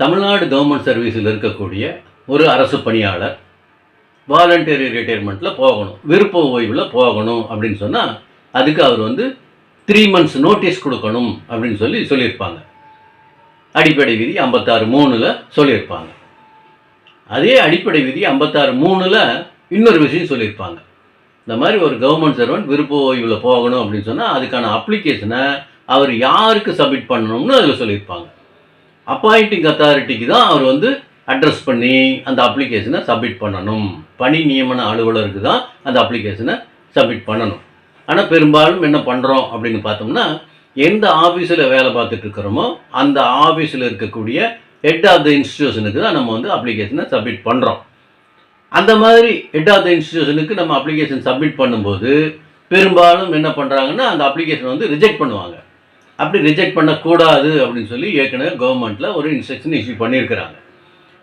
Tamil Nadu government சர்வீஸில் இருக்கக்கூடிய ஒரு அரசு பணியாளர் வாலண்டரி ரிட்டையர்மெண்ட்டில் போகணும். விருப்ப ஓய்வில் போகணும் அப்படின்னு சொன்னால் அதுக்கு அவர் வந்து த்ரீ மந்த்ஸ் நோட்டீஸ் கொடுக்கணும் அப்படின்னு சொல்லி சொல்லியிருப்பாங்க. அடிப்படை விதி ஐம்பத்தாறு மூணில் சொல்லியிருப்பாங்க. அதே அடிப்படை விதி ஐம்பத்தாறு மூணில் இன்னொரு விஷயம் சொல்லியிருப்பாங்க. இந்த மாதிரி ஒரு கவர்மெண்ட் சர்வெண்ட் விருப்ப ஓய்வில் போகணும் அப்படின்னு சொன்னால் அதுக்கான அப்ளிகேஷனை அவர் யாருக்கு சப்மிட் பண்ணணும்னு அதில் சொல்லியிருப்பாங்க. அப்பாயிண்டிங் அத்தாரிட்டிக்கு தான் அவர் வந்து அட்ரஸ் பண்ணி அந்த அப்ளிகேஷனை சப்மிட் பண்ணணும். பணி நியமன அலுவலருக்கு தான் அந்த அப்ளிகேஷனை சப்மிட் பண்ணணும். ஆனால் பெரும்பாலும் என்ன பண்ணுறோம் அப்படின்னு பார்த்தோம்னா எந்த ஆஃபீஸில் வேலை பார்த்துட்டு இருக்கிறோமோ அந்த ஆஃபீஸில் இருக்கக்கூடிய ஹெட் ஆஃப் த இன்ஸ்டிடியூஷனுக்கு தான் நம்ம வந்து அப்ளிகேஷனை சப்மிட் பண்ணுறோம் அந்த மாதிரி ஹெட் ஆஃப் த இன்ஸ்டிடியூஷனுக்கு நம்ம அப்ளிகேஷன் சப்மிட் பண்ணும்போது பெரும்பாலும் என்ன பண்ணுறாங்கன்னா அந்த அப்ளிகேஷன் வந்து ரிஜெக்ட் பண்ணுவாங்க. அப்படி ரிஜெக்ட் பண்ணக்கூடாது அப்படின்னு சொல்லி ஏற்கனவே கவர்மெண்ட்டில் ஒரு இன்ஸ்ட்ரக்ஷன் இஷ்யூ பண்ணியிருக்கிறாங்க.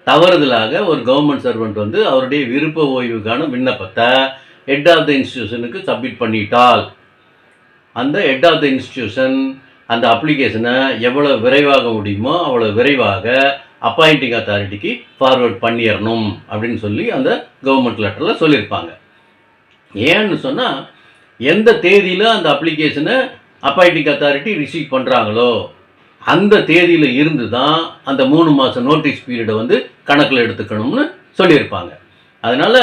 தவறுதலாக ஒரு கவர்மெண்ட் சர்வெண்ட் வந்து அவருடைய விருப்ப ஓய்வுக்கான விண்ணப்பத்தை ஹெட் ஆஃப் த இன்ஸ்டியூஷனுக்கு சப்மிட் பண்ணிட்டால் அந்த ஹெட் ஆஃப் த இன்ஸ்டியூஷன் அந்த அப்ளிகேஷனை எவ்வளோ விரைவாக முடியுமோ அவ்வளோ விரைவாக அப்பாயிண்டிங் அத்தாரிட்டிக்கு ஃபார்வர்ட் பண்ணிடணும் அப்படின்னு சொல்லி அந்த கவர்மெண்ட் லெட்டரில் சொல்லியிருப்பாங்க. ஏன்னு சொன்னால் எந்த தேதியில் அந்த அப்ளிகேஷனை அப்பாயிண்டிங் அத்தாரிட்டி ரிசீவ் பண்ணுறாங்களோ அந்த தேதியில் இருந்து தான் அந்த மூணு மாதம் நோட்டீஸ் பீரியடை வந்து கணக்கில் எடுத்துக்கணும்னு சொல்லியிருப்பாங்க. அதனால்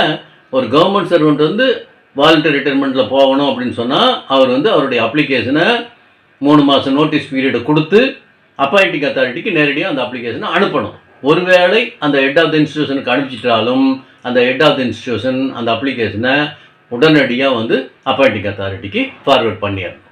ஒரு கவர்மெண்ட் சர்வெண்ட் வந்து வாலண்டரி ரிட்டைர்மெண்ட்டில் போகணும் அப்படின்னு சொன்னால் அவர் வந்து அவருடைய அப்ளிகேஷனை மூணு மாதம் நோட்டீஸ் பீரியடை கொடுத்து அப்பாயிண்டிங் அத்தாரிட்டிக்கு நேரடியாக அந்த அப்ளிகேஷனை அனுப்பணும். ஒருவேளை அந்த ஹெட் ஆஃப் த இன்ஸ்டியூஷனுக்கு அனுப்பிச்சிட்டாலும் அந்த ஹெட் ஆஃப் த இன்ஸ்டியூஷன் அந்த அப்ளிகேஷனை உடனடியாக வந்து அப்பாயிண்டிங் அத்தாரிட்டிக்கு ஃபார்வர்ட் பண்ணிடணும்.